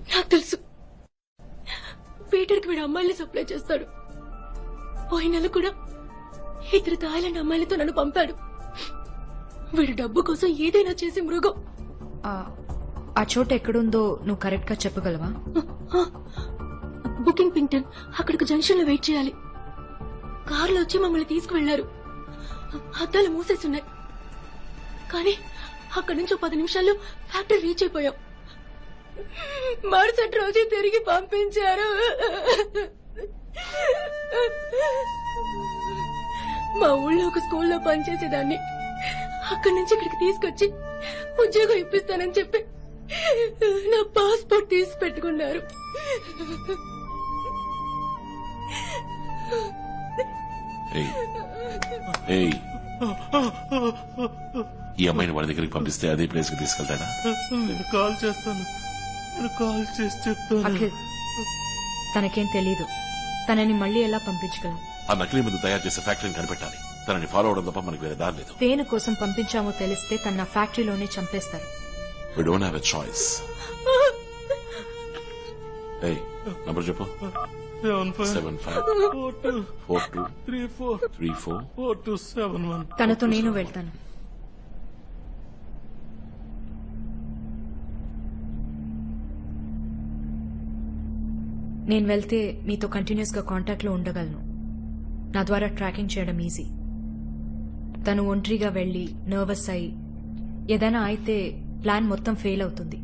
నాకు తెలుసు. పీటర్కి వీడు అమ్మాయిల్ని సప్లై చేస్తాడు. పోయిన నెల కూడా ఇద్దరు థాయిలాండ్ అమ్మాయిలతో నన్ను పంపాడు. వీడు డబ్బు కోసం ఏదైనా చేసి మృగం. ఆ, చోటు ఎక్కడుందో నువ్వు కరెక్ట్గా చెప్పగలవా? బుకింగ్ పింగ్టన్ అక్కడికి జంక్షన్లో వెయిట్ చేయాలి. కారులో వచ్చి మమ్మల్ని తీసుకువెళ్ళారు అద్దాలు మూసేసున్నాయి కానీ అక్కడి నుంచి పది నిమిషాల్లో ఫ్యాక్టరీ రీచ్ అయిపోయాం. మరుసటి రోజు తిరిగి పంపించారు. మా ఊళ్ళో ఒక స్కూల్లో పనిచేసేదాన్ని. అక్కడి నుంచి ఇక్కడికి తీసుకొచ్చి ఉద్యోగం ఇప్పిస్తానని చెప్పి నా పాస్పోర్ట్ తీసి పెట్టుకున్నారు. ఈ అమ్మాయిని వాడి దగ్గరికి పంపిస్తే అదే ప్లేస్కి తీసుకెళ్తాడా? నేను కాల్ చేస్తాను. కాల్ చేసి చెప్తాను అఖిల్ తనకేం తెలీదు. తనని మళ్ళీ ఎలా పంపించగలం? ఆ నకిలీ మందు తయారు చేసే ఫ్యాక్టరీని కనిపెట్టాలి. తనని ఫాలో అవడం తప్ప మనకు వేరే దారి లేదు. దేని కోసం పంపించామో తెలిస్తే తన నా ఫ్యాక్టరీలోనే చంపేస్తారు. We don't have a choice ఏయ్ నంబర్ చెప్పు. Seven five seven five four two four two three four three four four two seven one. తనతో నేను వెళ్తాను. నేను వెళ్తే మీతో కంటిన్యూస్గా కాంటాక్ట్లో ఉండగలను. నా ద్వారా ట్రాకింగ్ చేయడం ఈజీ తను ఒంటరిగా వెళ్ళి నర్వస్ అయి ఏదైనా అయితే ప్లాన్ మొత్తం ఫెయిల్ అవుతుంది.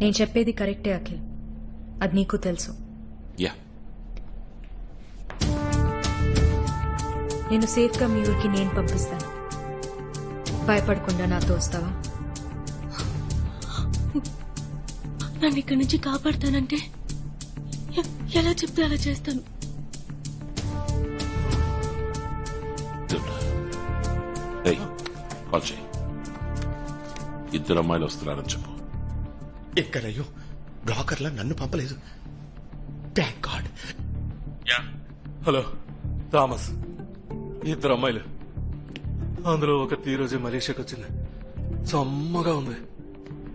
నేను చెప్పేది కరెక్టే అఖిల్. అది నీకు తెలుసు. యా నేను సేఫ్గా మీ ఊరికి నేను పంపిస్తాను. భయపడకుండా నాతో వస్తావా? నన్ను ఇక్కడి నుంచి కాపాడతానంటే ఎలా చెప్తే అలా చేస్తాను? ఇద్దరు అమ్మాయిలు వస్తున్నారని చెప్పు. ఎక్కడయ్యో? బ్లాకర్లా నన్ను పంపలేదు. Thank God. Yeah. Hello Thomas. ఇద్దరు అమ్మాయిలు. అందులో ఒక ఈ రోజే మలేషియాకి వచ్చింది సమ్మగా ఉంది.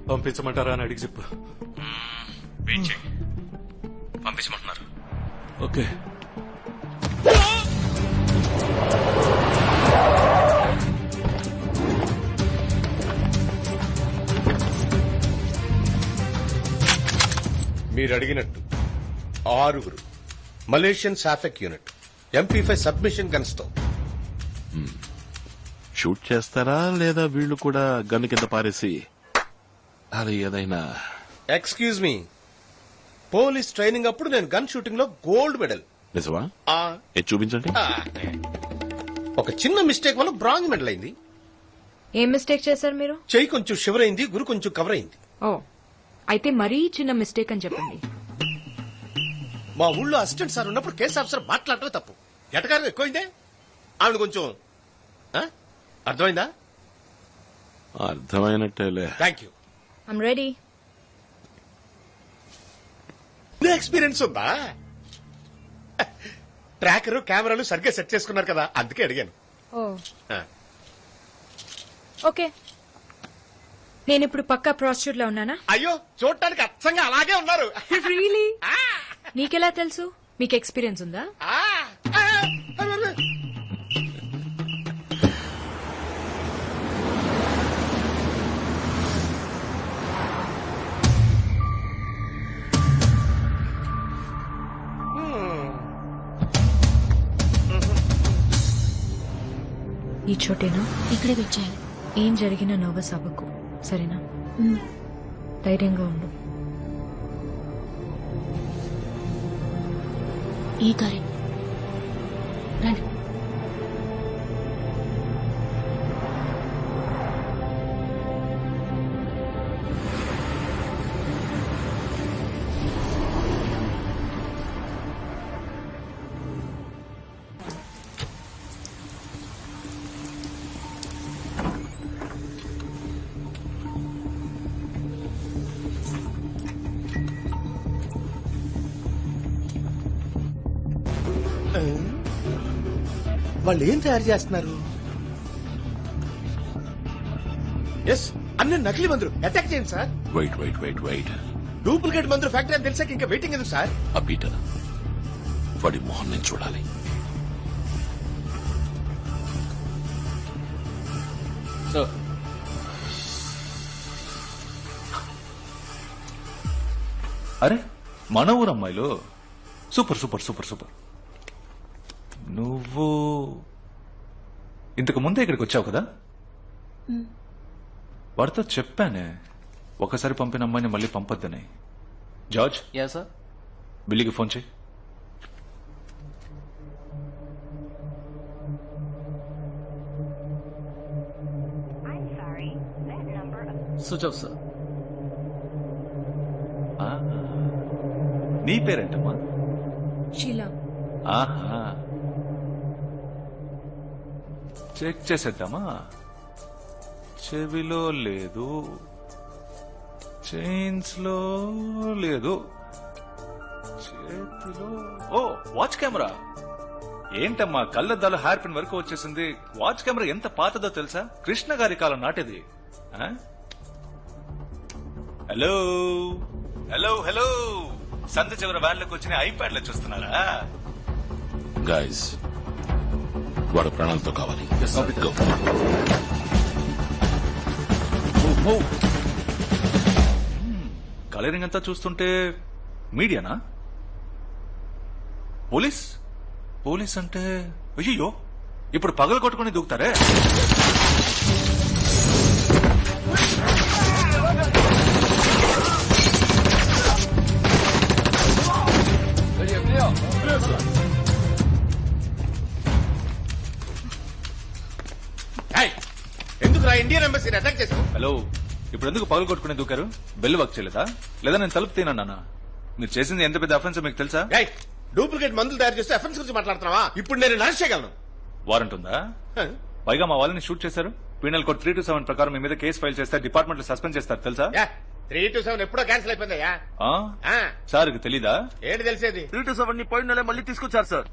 పంపించమంటారా అని అడిగి చెప్పు. పంపించమంటున్నారు. ఓకే. మీరు అడిగినట్టు ఆరుగురు. మలేషియన్ సాఫెక్ యూనిట్. ఎంపీ ఫైవ్ సబ్మిషన్ గన్స్తో షూట్ చేస్తారా లేదా వీళ్ళు కూడా గన్ను కింద పారేసి అది ఏదైనా ఎక్స్క్యూజ్ మీ పోలీస్ ట్రైనింగ్ అప్పుడు నేను గన్ షూటింగ్లో గోల్డ్ మెడల్. నిజమా? ఆ, ఏ చూపించండి. ఆ, ఒక చిన్న మిస్టేక్ వల్ల బ్రాంజ్ మెడల్ అయింది. ఏం మిస్టేక్ చేశారు మీరు? చెయ్యి కొంచెం షివర్ అయింది గురు కొంచెం కవర్ అయింది. ఓ. అయితే మరీ చిన్న మిస్టేక్ అని చెప్పండి. మా ఊళ్ళో అసిస్టెంట్ సార్ ఉన్నప్పుడు కేసు ఆఫీసర్ మాట్లాడటమే తప్పు. ఎటకారం ఎక్కువైందే? ఆవిడ కొంచెం ఆ? అర్థమైందా? అర్థమైనట్టేలే. Thank you I'm ready. Experience ఉందా? ట్రాకర్ కెమెరాలు సరిగ్గా సెట్ చేసుకున్నారు కదా అందుకే అడిగాను. ఓ. ఆ. ఓకే. నేను ఇప్పుడు పక్కా ప్రాస్టిట్యూట్లో ఉన్నానా? అయ్యో చూడటానికి అచ్చంగా అలాగే ఉన్నారు. రియలీ నీకెలా తెలుసు? మీకు ఎక్స్పీరియన్స్ ఉందా? ఆ, ఈ చోటేనా? ఇక్కడే వచ్చాను. ఏం జరిగినా నర్వస్ అవ్వకు సరేనా? ధైర్యంగా ఉండు. ఈ కారే రండి. వాళ్ళు ఏం తయారు చేస్తున్నారు? ఎస్ అన్ని నకిలీ మందులు. అటాక్ చేయండి sir wait wait wait wait duplicate మందులు ఫ్యాక్టరీ అని తెలిసాక ఇంకా వెయిటింగ్ ఎందుకు సార్ ఆ పీటర్ వాడి మొహం నేను చూడాలి. సార్ అరే మన ఊరు అమ్మాయిలు సూపర్ సూపర్ సూపర్ సూపర్. నువ్వు ఇంతకు ముందే ఇక్కడికి వచ్చావు కదా? వాడితో చెప్పానే ఒకసారి పంపిన అమ్మాయిని మళ్ళీ పంపొద్దని. జార్జ్? Yeah sir. బిల్లీకి ఫోన్ చేయి. స్విచ్ ఆఫ్ సార్ ఆ, నీ పేరేంటమ్మా? షీలా. ఆహా. చెక్ చేసేద్దామా? చెవిలో లేదు. చైన్స్లో లేదు. చేతిలో ఓ వాచ్ కెమెరా. ఏంటమ్మా కళ్ళద్దాలు హార్పిన్ వరకు వచ్చేసింది. వాచ్ కెమెరా ఎంత పాతదో తెలుసా? కృష్ణ గారి కాలం నాటిది. హలో. Hello hello. సంత చివరి వ్యాన్లకు వచ్చిన ఐప్యాడ్లో చూస్తున్నారా? గాయస్ వాడు ప్రాణాలతో కావాలి. Go. కలరింగ్ అంతా చూస్తుంటే మీడియానా? పోలీస్? పోలీస్ అంటే అయ్యో ఇప్పుడు పగలు కొట్టుకుని దూకుతారే? ఇప్పుడు ఎందుకు పగలు కొట్టుకుని దూకారు? బెల్ వర్క్ చేయలేదా? లేదా నేను తలుపు తినన్నా మీరు చేసింది ఎంత పెద్ద అఫెన్స్ మీకు తెలుసా? ఏయ్, డూప్లికేట్ మందులు తయారు చేస్తే ఎఫెన్స్ గురించి మాట్లాడుతున్నావా? ఇప్పుడు నేను నరేష్ చేయగలను. వారెంట్ ఉందా? హ? పైగా మా వాళ్ళని షూట్ చేశారు. Penal code three two seven ప్రకారం మీ మీద కేసు ఫైల్ చేస్తే డిపార్ట్మెంట్లో సస్పెండ్ చేస్తారు తెలుసా? యా, త్రీ టు సెవెన్ ఎప్పుడో క్యాన్సిల్ అయిపోయిందయ్యా? ఆ? ఆ, సార్కి తెలీదా? ఏంటి తెలిసేది? త్రీ టు సెవెన్ని పోయిన నెల మళ్ళీ తీసుకొచ్చారు సార్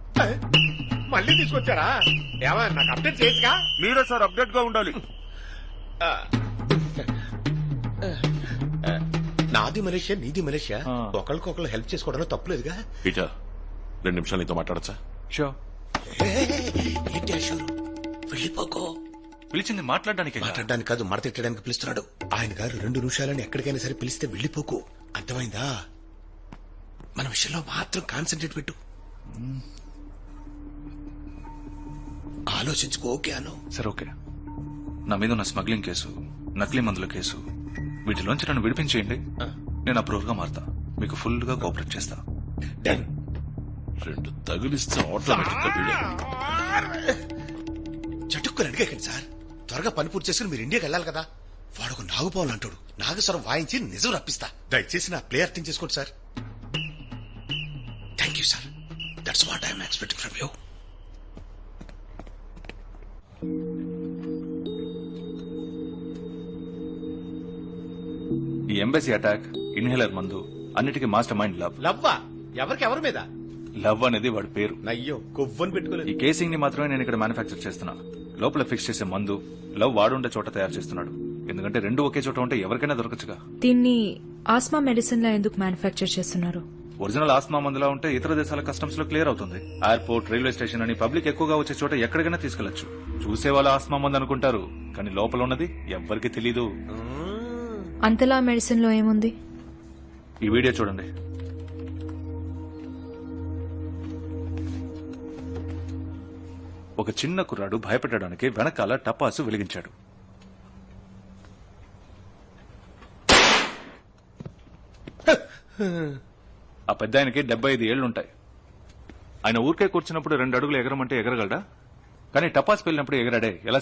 మళ్ళీ తీసుకొచ్చారా? ఏమా నాకు అప్డేట్ చేయొచ్చుగా? మీరే సార్ అప్డేట్గా ఉండాలి. ఆ. నాది మలేషియా నీది మలేషియా. ఆ. ఒకరికొకరు హెల్ప్ చేసుకోవడంలో తప్పులేదుగా పీటర్ రెండు నిమిషాలు నీతో మాట్లాడచ్చా? షో ఏంటి అశూరు వెళ్ళిపోకో. పిలిచింది మాట్లాడడానికి మాట్లాడడానికి కాదు మడతెట్టడానికి పిలుస్తున్నాడు. ఆయన గారు రెండు నిమిషాలని ఎక్కడికైనా సరే పిలిస్తే వెళ్ళిపోకు. అర్థమైందా? మన విషయంలో మాత్రం కాన్సన్ట్రేట్ పెట్టు. ఆలోచించుకో ఓకే అను. సరే ఓకే. నా మీద ఉన్న స్మగ్లింగ్ కేసు నకిలీ మందుల కేసు వీటిలోంచి నన్ను విడిపించేయండి. నేను అప్రూవల్గా మారుతా. మీకు ఫుల్గా కోఆపరేట్ చేస్తా. డన్ రెండు తగిలిస్తే ఆటోమేటిక్గా వీడే. చటుక్కుని అడిగేకండి సార్. త్వరగా పని పూర్తి చేసుకుని మీరు ఇండియాకి వెళ్ళాలి కదా. వాడు ఒక నాగుపావులు అంటాడు. నాగస్వరం వాయించి నిజం రప్పిస్తా. దయచేసి నా ప్లే అర్థం చేసుకోండి sir. Thank you sir that's what I'm expecting from you embassy attack inhaler మందు అన్నిటికీ మాస్టర్ మైండ్ లవ్. లవ్వా? ఎవరికి ఎవరి మీద? లవ్ అనేది వాడి పేరు. నయ్యో కొవ్వని పెట్టుకోలేదు. ఈ కేసింగ్ని మాత్రమే నేను ఇక్కడ మ్యానుఫ్యాక్చర్ చేస్తున్నా. లోపల ఫిక్స్ చేసే మందు లవ్ వాడుండే చోట తయారు చేస్తున్నాడు. ఎందుకంటే రెండు ఒకే చోట ఉంటే ఎవరికైనా దొరకచ్చుగా. దీన్ని ఆస్మా మెడిసిన్ లా ఎందుకు మ్యానుఫ్యాక్చర్ చేస్తున్నారు? ఒరిజినల్ ఆస్మా మందులా ఉంటే ఇతర దేశాల కస్టమ్స్లో క్లియర్ అవుతుంది. ఎయిర్పోర్ట్ రైల్వే స్టేషన్ అని పబ్లిక్ ఎక్కువగా వచ్చే చోట ఎక్కడికైనా తీసుకెళ్ళొచ్చు చూసే వాళ్ళు ఆస్మా మందు అనుకుంటారు కానీ లోపల ఉన్నది ఎవ్వరికి తెలీదు. అంతలా మెడిసిన్లో ఏముంది? ఈ వీడియో చూడండి. ఒక చిన్న కుర్రాడు భయపెట్టడానికి వెనకాల టపాసు వెలిగించాడు. ఆ పెద్ద ఆయనకి డెబ్బై ఐదు ఏళ్ళుంటాయి ఆయన ఊరికే కూర్చున్నప్పుడు రెండు అడుగులు ఎగరమంటే ఎగరగలడా? కానీ టపాస్ వెళ్ళినప్పుడు ఎగరాడే ఎలా